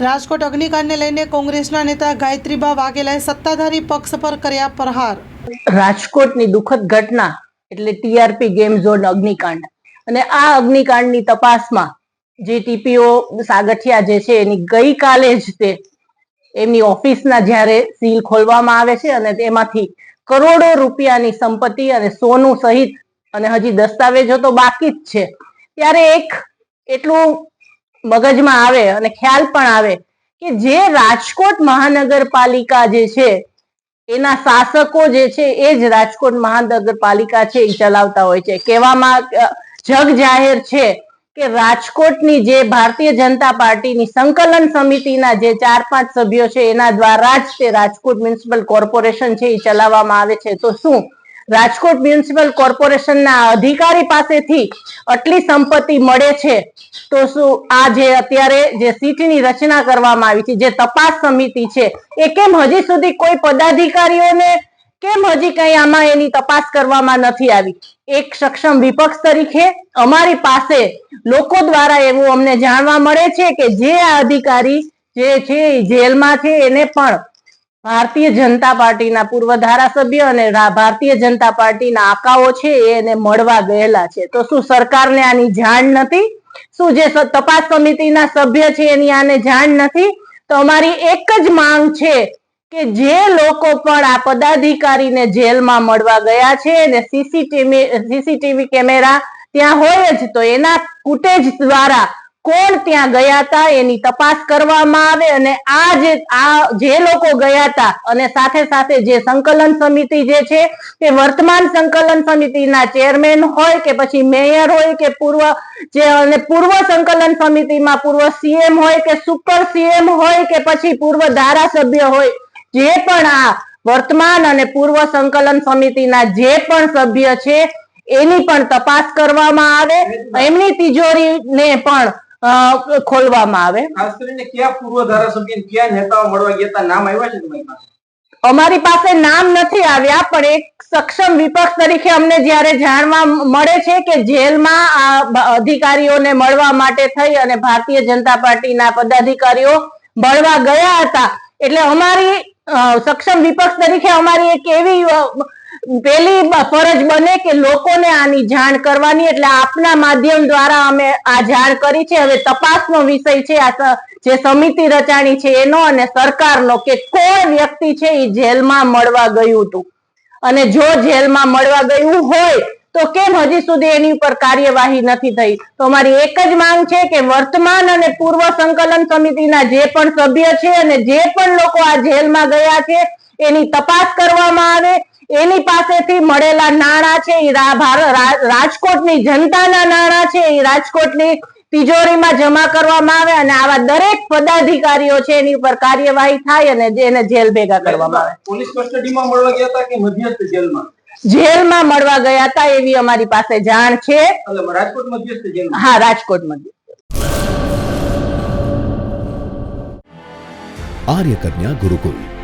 રાજકોટ અગ્નિકાંડને લઈને કોંગ્રેસના નેતા ગાયત્રીબા વાઘેલાએ સત્તાધારી પક્ષ પર કર્યા પ્રહાર. રાજકોટની દુઃખદ ઘટના એટલે ટીઆરપી ગેમ ઝોન અગ્નિકાંડ. અને આ અગ્નિકાંડની તપાસમાં જે ટીપીઓ સાગઠિયા જે છે એની ગઈકાલે જ તે એમની ઓફિસના જ્યારે સીલ ખોલવામાં આવે છે અને તેમાંથી કરોડો રૂપિયાની સંપત્તિ અને સોનું સહિત અને હજી દસ્તાવેજો તો બાકી જ છે. ત્યારે એક એટલું મગજમાં આવે અને ખ્યાલ પણ આવે કે જે રાજકોટ મહાનગરપાલિકા જે છે, એના શાસકો જે છે, એ જ રાજકોટ મહાનગરપાલિકા છે, એ ચલાવતા હોય છે. કહેવામાં જગ જાહેર છે કે રાજકોટની જે ભારતીય જનતા પાર્ટીની સંકલન સમિતિના જે ચાર પાંચ સભ્યો છે, એના દ્વારા જ તે રાજકોટ મ્યુનિસિપલ કોર્પોરેશન છે, એ ચલાવવામાં આવે છે. તો શું? રાજકોટ મ્યુનિસિપલ કોર્પોરેશનના અધિકારી પાસેથી આટલી સંપત્તિ મળે છે, તો શું આ જે અત્યારે જે સીટની રચના કરવામાં આવી છે, જે તપાસ સમિતિ છે, એ કેમ હજી સુધી કોઈ પદાધિકારીઓને કેમ હજી કઈ આમાં એની તપાસ કરવામાં નથી આવી? એક સક્ષમ વિપક્ષ તરીકે અમારી પાસે લોકો દ્વારા એવું અમને જાણવા મળે છે કે જે આ અધિકારી જે છે જેલમાં છે, એને પણ ભારતીય જનતા પાર્ટીના પૂર્વ ધારાસભ્ય અને ભારતીય જનતા પાર્ટીના આકાઓ છે એને મળવા ગયેલા છે. તો શું સરકારને આની જાણ નથી? શું જે તપાસ સમિતિના સભ્ય છે એની આને જાણ નથી? તો અમારી એક જ માંગ છે કે જે લોકો પણ આ પદાધિકારીને જેલમાં મળવા ગયા છે અને સીસીટીવી સીસીટીવી કેમેરા ત્યાં હોય જ તો એના ફૂટેજ દ્વારા કોણ ત્યાં ગયા હતા એની તપાસ કરવામાં આવે અને આ જે આ જે લોકો ગયા હતા અને સાથે સાથે જે સંકલન સમિતિ જે છે તે વર્તમાન સંકલન સમિતિના ચેરમેન હોય કે પછી મેયર હોય કે પૂર્વ જે અને પૂર્વ સંકલન સમિતિમાં પૂર્વ સીએમ હોય કે સુપર સીએમ હોય કે પછી પૂર્વ ધારાસભ્ય હોય જે પણ આ વર્તમાન અને પૂર્વ સંકલન સમિતિના જે પણ સભ્ય છે એની પણ તપાસ કરવામાં આવે. એમની તિજોરીને પણ ખોલવામાં આવે. ખાસ કરીને કયા પૂર્વ ધારાસભ્ય કયા નેતાઓ મળવા ગયા હતા? નામ આવ્યા છે તમારી પાસે? અમારી પાસે નામ નથી આવ્યા પણ એક સક્ષમ વિપક્ષ તરીકે અમને જ્યારે જાણવા મળે છે કે જેલમાં આ અધિકારીઓને મળવા માટે થઈ અને ભારતીય જનતા પાર્ટીના પદાધિકારીઓ મળવા ગયા હતા. એટલે અમારી સક્ષમ વિપક્ષ તરીકે અમારી એક એવી પેલી ફરજ બને કે લોકોને આની જાણ કરવાની, એટલે આપના માધ્યમ દ્વારા અમે આ જાણ કરી છે. હવે તપાસનો વિષય છે, આ જે સમિતિ રચાણી છે એનો અને સરકારનો કે કોણ વ્યક્તિ છે એ જેલમાં મળવા ગયું હતું. અને જો જેલમાં મળવા ગયું હોય, તો કેમ હજી સુધી એની ઉપર કાર્યવાહી નથી થઈ? તો અમારી એક જ માંગ છે કે વર્તમાન અને પૂર્વ સંકલન સમિતિના જે પણ સભ્ય છે અને જે પણ લોકો આ જેલમાં ગયા છે, એની તપાસ કરવામાં આવે. એની પાસેથી મળેલા નાણાં છે એ રા- ભાર- રા- રાજકોટની જનતાના નાણાં છે એ રાજકોટની તિજોરીમાં જમા કરવામાં આવે અને આવા દરેક પદાધિકારીઓ છે એની ઉપર કાર્યવાહી થાય અને એને જેલ ભેગા કરવામાં આવે. પોલીસ કસ્ટડીમાં મળવા ગયા હતા કે મધ્યસ્થ જેલમાં? જેલમાં મળવા ગયા હતા એવી અમારી પાસે જાણ છે. હા રાજકોટ મધ્યસ્થ જેલમાં? હા